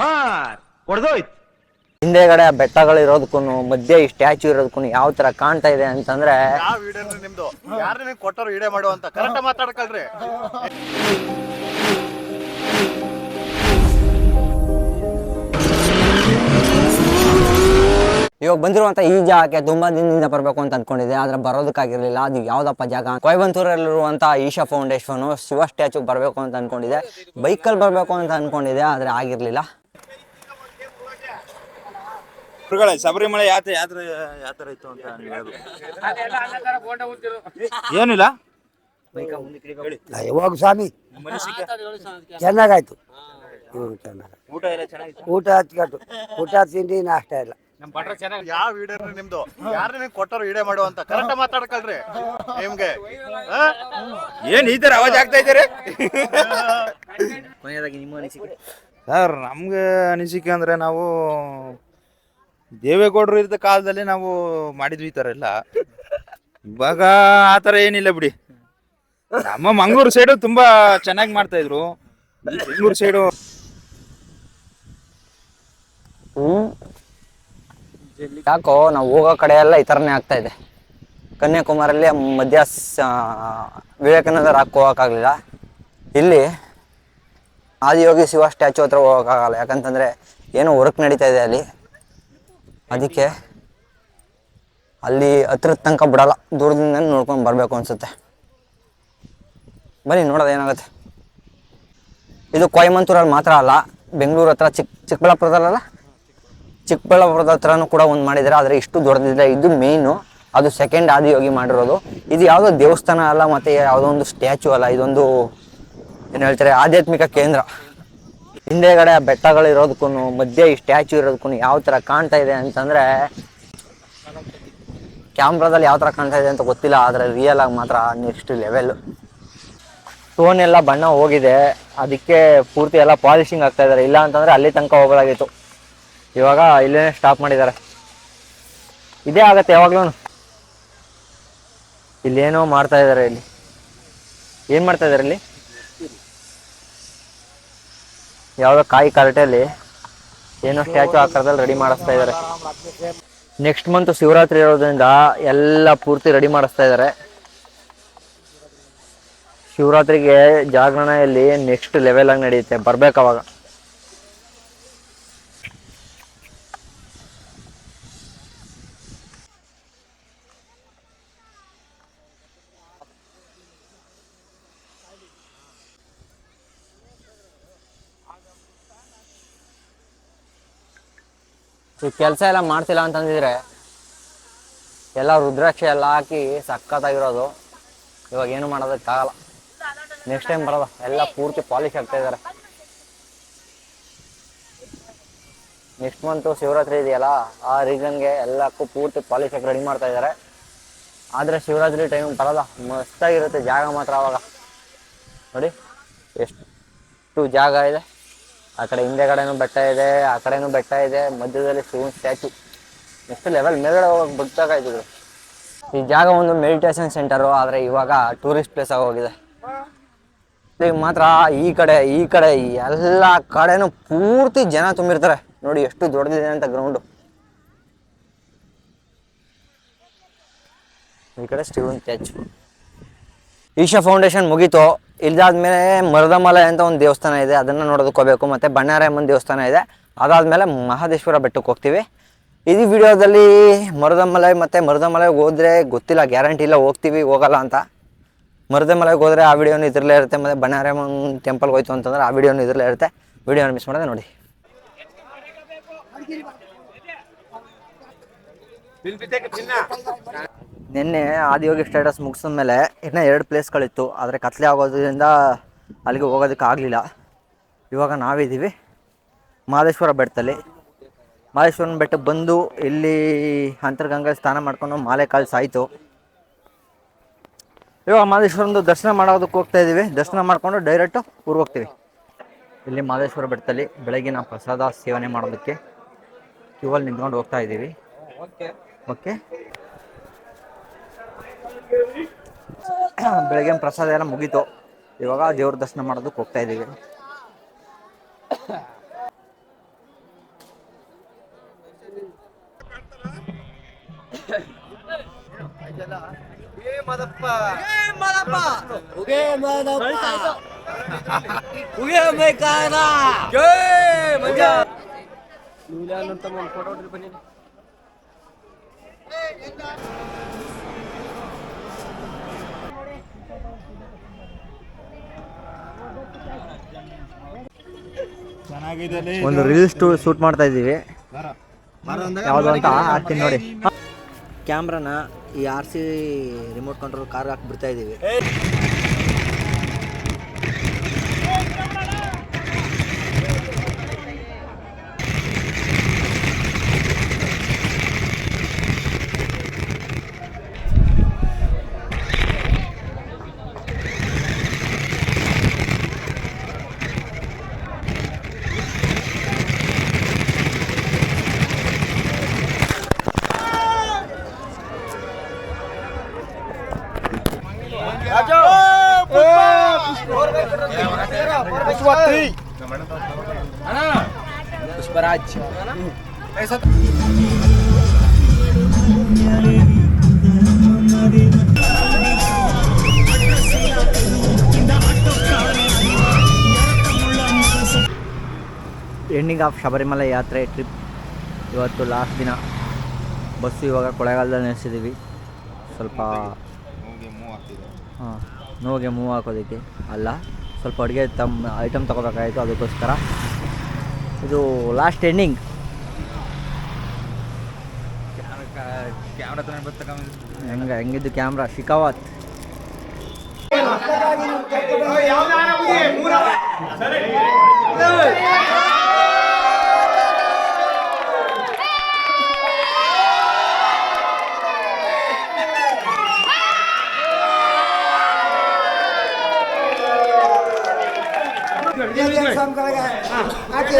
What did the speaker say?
ಮಾರ್. ಹೊಡೆದೋಯ್ತು ಹಿಂದೆಗಡೆ ಬೆಟ್ಟಗಳಿರೋದಕ್ಕೂ ಮಧ್ಯೆ ಈ ಸ್ಟ್ಯಾಚು ಇರೋದಕ್ಕೂ ಯಾವ ತರ ಕಾಣ್ತಾ ಇದೆ ಅಂತಂದ್ರೆ ಯಾವ ವಿಡಿಯೋ ನಿಮ್ದು? ಯಾರು ನಿಮ್ಗೆ ಕೊಟ್ಟರು ವಿಡಿಯೋ ಮಾಡುವಂತ ಕರೆಕ್ಟ್ ಮಾತಾಡ್ಕಲ್ರಿ ಇವಾಗ ಬಂದಿರುವಂತ ಈ ಜಾಗಕ್ಕೆ ತುಂಬಾ ದಿನದಿಂದ ಬರಬೇಕು ಅಂತ ಅನ್ಕೊಂಡಿದ್ದೆ. ಆದ್ರೆ ಬರೋದಕ್ಕಾಗಿರ್ಲಿಲ್ಲ. ಅದು ಯಾವ್ದಪ್ಪ ಜಾಗ? ಕೊಯಬಂತೂರಲ್ಲಿರುವಂತ ಈಶಾ ಫೌಂಡೇಶನ್ ಶಿವ ಸ್ಟ್ಯಾಚು ಬರಬೇಕು ಅಂತ ಅನ್ಕೊಂಡಿದ್ದೆ. ಬೈಕಲ್ಲಿ ಬರಬೇಕು ಅಂತ ಅನ್ಕೊಂಡಿದ್ದೆ ಆದ್ರೆ ಆಗಿರ್ಲಿಲ್ಲ. ಗುರುಗಳೇ ಶಬರಿಮಲೆ ಯಾತ್ರೆ ಯಾತ್ರೆ ಯಾವ ಥರ ಇತ್ತು ಅಂತ ನೀವು ಹೇಳ್ಬೇಕು. ಏನಿಲ್ಲ? ಯಾವಾಗ ಸ್ವಾಮಿ? ಚೆನ್ನಾಗಾಯ್ತು. ಹ್ಞೂ ಚೆನ್ನಾಗಿ ಊಟ ಎಲ್ಲ ಚೆನ್ನಾಗಿತ್ತು? ಊಟ ಹಚ್ಕಟ್ಟು ಊಟ ತಿಂಡಿ ನಾಷ್ಟ ಇಲ್ಲ. ಯಾವ ವಿಡಿಯೋ ನಿಮ್ದು? ಯಾರು ನಿಮ್ಗೆ ಕೊಟ್ಟರು ವಿಡಿಯೋ ಮಾಡುವಂತ ಕರೆಕ್ಟ್ ಮಾತಾಡ್ಕಲ್ರಿ ನಿಮ್ಗೆ? ಏನ್ ಈ ತರ ಅವಾಜ್ ಆಗ್ತಾ ಇದ್ದೀರಿ? ಸರ್ ನಮ್ಗೆ ಅನಿಸಿಕೆ ಅಂದ್ರೆ ನಾವು ದೇವೇಗೌಡರು ಇದ್ದ ಕಾಲದಲ್ಲಿ ನಾವು ಮಾಡಿದ್ವಿ ಈ ಥರ ಎಲ್ಲ. ಇವಾಗ ಆ ಥರ ಏನಿಲ್ಲ ಬಿಡಿ. ನಮ್ಮ ಮಂಗಳೂರು ಸೈಡು ತುಂಬಾ ಚೆನ್ನಾಗಿ ಮಾಡ್ತಾ ಇದ್ರು. ಈ ಸೈಡು ಯಾಕೋ ನಾವು ಹೋಗೋ ಕಡೆ ಎಲ್ಲ ಈ ಥರನೇ ಆಗ್ತಾ ಇದೆ. ಕನ್ಯಾಕುಮಾರಲ್ಲಿ ಮಧ್ಯ ವಿವೇಕಾನಂದ ರಾಕ್ ಹೋಗೋಕ್ಕಾಗಲಿಲ್ಲ. ಇಲ್ಲಿ ಆದಿಯೋಗಿ ಶಿವ ಸ್ಟ್ಯಾಚು ಹತ್ರ ಹೋಗೋಕ್ಕಾಗಲ್ಲ. ಯಾಕಂತಂದರೆ ಏನೋ ವರ್ಕ್ ನಡೀತಾ ಇದೆ ಅಲ್ಲಿ. ಅದಕ್ಕೆ ಅಲ್ಲಿ ಹತ್ರದ ತನಕ ಬಿಡಲ್ಲ. ದೂರದಿಂದ ನೋಡ್ಕೊಂಡು ಬರಬೇಕು ಅನಿಸುತ್ತೆ. ಬನ್ನಿ, ನೋಡೋದು ಏನಾಗುತ್ತೆ. ಇದು ಕೊಯಮಂತೂರಲ್ಲಿ ಮಾತ್ರ ಅಲ್ಲ, ಬೆಂಗಳೂರು ಹತ್ರ ಚಿಕ್ಕ ಚಿಕ್ಕಬಳ್ಳಾಪುರದಲ್ಲ ಚಿಕ್ಕಬಳ್ಳಾಪುರದ ಹತ್ರನೂ ಕೂಡ ಒಂದು ಮಾಡಿದ್ದಾರೆ ಆದರೆ ಇಷ್ಟು ದೊಡ್ಡದಿದೆ ಇದು ಮೇಯ್ನು ಅದು ಸೆಕೆಂಡ್ ಆದಿಯೋಗಿ ಮಾಡಿರೋದು. ಇದು ಯಾವುದೋ ದೇವಸ್ಥಾನ ಅಲ್ಲ, ಮತ್ತು ಯಾವುದೋ ಒಂದು ಸ್ಟ್ಯಾಚು ಅಲ್ಲ, ಇದೊಂದು, ಏನು ಹೇಳ್ತಾರೆ, ಆಧ್ಯಾತ್ಮಿಕ ಕೇಂದ್ರ. ಹಿಂದೆಗಡೆ ಬೆಟ್ಟಗಳಿರೋದಕ್ಕೂ ಮಧ್ಯೆ ಈ ಸ್ಟ್ಯಾಚು ಇರೋದಕ್ಕೂ ಯಾವ ಥರ ಕಾಣ್ತಾ ಇದೆ ಅಂತಂದರೆ, ಕ್ಯಾಮ್ರಾದಲ್ಲಿ ಯಾವ ಥರ ಕಾಣ್ತಾ ಇದೆ ಅಂತ ಗೊತ್ತಿಲ್ಲ, ಆದರೆ ರಿಯಲ್ ಆಗಿ ಮಾತ್ರ ನೆಕ್ಸ್ಟ್ ಲೆವೆಲ್ ಸ್ಟೋನ್ ಎಲ್ಲ ಬಣ್ಣ ಹೋಗಿದೆ, ಅದಕ್ಕೆ ಪೂರ್ತಿ ಎಲ್ಲ ಪಾಲಿಶಿಂಗ್ ಆಗ್ತಾ ಇದ್ದಾರೆ ಇಲ್ಲ ಅಂತಂದರೆ ಅಲ್ಲಿ ತನಕ ಹೋಗೋದಾಗಿತ್ತು ಇವಾಗ ಇಲ್ಲೇ ಸ್ಟಾಪ್ ಮಾಡಿದ್ದಾರೆ. ಇದೇ ಆಗತ್ತೆ ಯಾವಾಗ್ಲೂ ಇಲ್ಲೇನೋ ಮಾಡ್ತಾ ಇದ್ದಾರೆ ಇಲ್ಲಿ. ಏನು ಮಾಡ್ತಾ ಇದ್ದಾರೆ ಇಲ್ಲಿ? ಯಾವ್ದೋ ಕಾಯಿ ಕರಟೆಯಲ್ಲಿ ಏನೋ ಸ್ಟ್ಯಾಚು ಆಕಾರದಲ್ಲಿ ರೆಡಿ ಮಾಡಿಸ್ತಾ ಇದ್ದಾರೆ ನೆಕ್ಸ್ಟ್ ಮಂತ್ ಶಿವರಾತ್ರಿ ಇರೋದ್ರಿಂದ ಎಲ್ಲ ಪೂರ್ತಿ ರೆಡಿ ಮಾಡಿಸ್ತಾ ಇದ್ದಾರೆ ಶಿವರಾತ್ರಿಗೆ ಜಾಗರಣೆಯಲ್ಲಿ ನೆಕ್ಸ್ಟ್ ಲೆವೆಲ್ ಆಗಿ ನಡೆಯುತ್ತೆ. ಬರ್ಬೇಕು ಅವಾಗ. ಈ ಕೆಲಸ ಎಲ್ಲ ಮಾಡ್ತಿಲ್ಲ ಅಂತಂದಿದ್ರೆ ಎಲ್ಲ ರುದ್ರಾಕ್ಷಿ ಎಲ್ಲ ಹಾಕಿ ಸಖತ್ತಾಗಿರೋದು. ಇವಾಗ ಏನು ಮಾಡೋದಕ್ಕಾಗಲ್ಲ ನೆಕ್ಸ್ಟ್ ಟೈಮ್ ಬರೋದ. ಎಲ್ಲ ಪೂರ್ತಿ ಪಾಲಿಶ್ ಆಗ್ತಾ ಇದ್ದಾರೆ. ನೆಕ್ಸ್ಟ್ ಮಂತು ಶಿವರಾತ್ರಿ ಇದೆಯಲ್ಲ, ಆ ರೀಸನ್ಗೆ ಎಲ್ಲಕ್ಕೂ ಪೂರ್ತಿ ಪಾಲಿಶ್ ಆಗಿ ರೆಡಿ ಮಾಡ್ತಾ ಇದ್ದಾರೆ. ಆದರೆ ಶಿವರಾತ್ರಿ ಟೈಮ್ ಬರಲ್ಲ. ಮಸ್ತಾಗಿರುತ್ತೆ ಜಾಗ ಮಾತ್ರ ಅವಾಗ. ನೋಡಿ, ಎಷ್ಟು ಜಾಗ ಇದೆ. ಆ ಕಡೆ ಹಿಂದೆಗಡೆನೂ ಬೆಟ್ಟ ಇದೆ, ಆ ಕಡೆನೂ ಬೆಟ್ಟ ಇದೆ, ಮಧ್ಯದಲ್ಲಿ ಶಿವನ್ ಸ್ಟ್ಯಾಚು ನೆಕ್ಸ್ಟ್ ಲೆವೆಲ್ ಮೇಲ್ಗಡೆ ಹೋಗಕ್ಕೆ ಬಿಡ್ತಾಕಾಯ್ತಿದ್ರು ಈ ಜಾಗ ಒಂದು ಮೆಡಿಟೇಷನ್ ಸೆಂಟರು ಆದರೆ ಇವಾಗ ಟೂರಿಸ್ಟ್ ಪ್ಲೇಸ್ ಆಗೋಗಿದೆ ಈಗ ಮಾತ್ರ ಈ ಕಡೆ ಈ ಕಡೆ ಎಲ್ಲ ಕಡೆನೂ ಪೂರ್ತಿ ಜನ ತುಂಬಿರ್ತಾರೆ. ನೋಡಿ ಎಷ್ಟು ದೊಡ್ಡದಿದೆ ಅಂತ ಗ್ರೌಂಡು ಈ ಕಡೆ ಸ್ಟೀವನ್ ಸ್ಟ್ಯಾಚು ಈಶಾ ಫೌಂಡೇಶನ್ ಮುಗೀತು. ಇಲ್ದಾದ್ಮೇಲೆ ಮರದಮಲ ಅಂತ ಒಂದು ದೇವಸ್ಥಾನ ಇದೆ, ಅದನ್ನು ನೋಡೋದಕ್ಕೆ ಹೋಗ್ಬೇಕು. ಮತ್ತು ಬಣ್ಣಾರಾಯಮ್ಮನ ದೇವಸ್ಥಾನ ಇದೆ. ಅದಾದಮೇಲೆ ಮಹದೇಶ್ವರ ಬೆಟ್ಟಕ್ಕೆ ಹೋಗ್ತೀವಿ. ಇದು ವಿಡಿಯೋದಲ್ಲಿ ಮರದಮಲೆ ಮತ್ತು ಮರುದಮಲೆಗೆ ಹೋದರೆ ಗೊತ್ತಿಲ್ಲ, ಗ್ಯಾರಂಟಿ ಇಲ್ಲ, ಹೋಗ್ತೀವಿ, ಹೋಗಲ್ಲ ಅಂತ. ಮರುದಮಲೆಗೆ ಹೋದರೆ ಆ ವಿಡಿಯೋನು ಇದ್ರಲ್ಲೇ ಇರುತ್ತೆ, ಮತ್ತು ಬಣ್ಣಾರಾಯಮ್ಮನ ಟೆಂಪಲ್ಗೆ ಹೋಯ್ತು ಅಂತಂದ್ರೆ ಆ ವಿಡಿಯೋನು ಇದ್ರಲ್ಲೇ ಇರುತ್ತೆ. ವಿಡಿಯೋನ ಮಿಸ್ ಮಾಡೋದೆ ನೋಡಿ. ನಿನ್ನೆ ಆದಿಯೋಗಿ ಸ್ಟೇಟಸ್ ಮುಗಿಸಿದ ಮೇಲೆ ಇನ್ನೂ ಎರಡು ಪ್ಲೇಸ್ಗಳಿತ್ತು ಆದರೆ ಕತ್ಲೆ ಆಗೋದ್ರಿಂದ ಅಲ್ಲಿಗೆ ಹೋಗೋದಕ್ಕೆ ಆಗಲಿಲ್ಲ. ಇವಾಗ ನಾವಿದ್ದೀವಿ ಮಹದೇಶ್ವರ ಬೆಟ್ಟದಲ್ಲಿ. ಮಹದೇಶ್ವರನ ಬೆಟ್ಟಕ್ಕೆ ಬಂದು ಇಲ್ಲಿ ಅಂತರ್ಗಂಗಾ ಸ್ನಾನ ಮಾಡ್ಕೊಂಡು ಮಾಲೆ ಕಾಲು ಸಾಯಿತು. ಇವಾಗ ಮಹದೇಶ್ವರಂದು ದರ್ಶನ ಮಾಡೋದಕ್ಕೆ ಹೋಗ್ತಾ ಇದ್ದೀವಿ. ದರ್ಶನ ಮಾಡಿಕೊಂಡು ಡೈರೆಕ್ಟು ಊರು ಹೋಗ್ತೀವಿ. ಇಲ್ಲಿ ಮಹದೇಶ್ವರ ಬೆಟ್ಟದಲ್ಲಿ ಬೆಳಗ್ಗಿನ ಪ್ರಸಾದ ಸೇವನೆ ಮಾಡೋದಕ್ಕೆ ಕ್ಯೂವಲ್ಲಿ ನಿಂತ್ಕೊಂಡು ಹೋಗ್ತಾ ಇದ್ದೀವಿ. Okay Belagian prasadera mukito, di bakal jadi ordest nomor 20 pedigree. ಒಂದು ರೀಲ್ಸ್ ಟು ಶೂಟ್ ಮಾಡ್ತಾ ಇದ್ದೀವಿ. ಯಾವುದು ಅಂತ ಹಾಕ್ತೀನಿ ನೋಡಿ. ಕ್ಯಾಮ್ರಾನ ಈ R C remote control car ಹಾಕಿ ಬಿಡ್ತಾ ಇದ್ದೀವಿ. ಎಂಡಿಂಗ್ ಆಫ್ ಶಬರಿಮಲೆ ಯಾತ್ರೆ ಟ್ರಿಪ್ ಇವತ್ತು ಲಾಸ್ಟ್ ದಿನ. ಬಸ್ಸು ಇವಾಗ ಕೊಳೆಗಾಲದಲ್ಲಿ ನಿಲ್ಲಿಸಿದ್ದೀವಿ ಸ್ವಲ್ಪ ಹಾಂ ನೋವಿಗೆ ಮೂವ್ ಹಾಕೋದಕ್ಕೆ ಅಲ್ಲ. ಸ್ವಲ್ಪ ಅಡುಗೆ ತಮ್ಮ ಐಟಮ್ ತೊಗೋಬೇಕಾಯಿತು ಅದಕ್ಕೋಸ್ಕರ. ಇದು ಲಾಸ್ಟ್ ಎಂಡಿಂಗ್ ಹೆಂಗೆ ಹೆಂಗಿದ್ದು ಕ್ಯಾಮ್ರಾ ಶಿಕಾವತ್ ಹಾಕಿ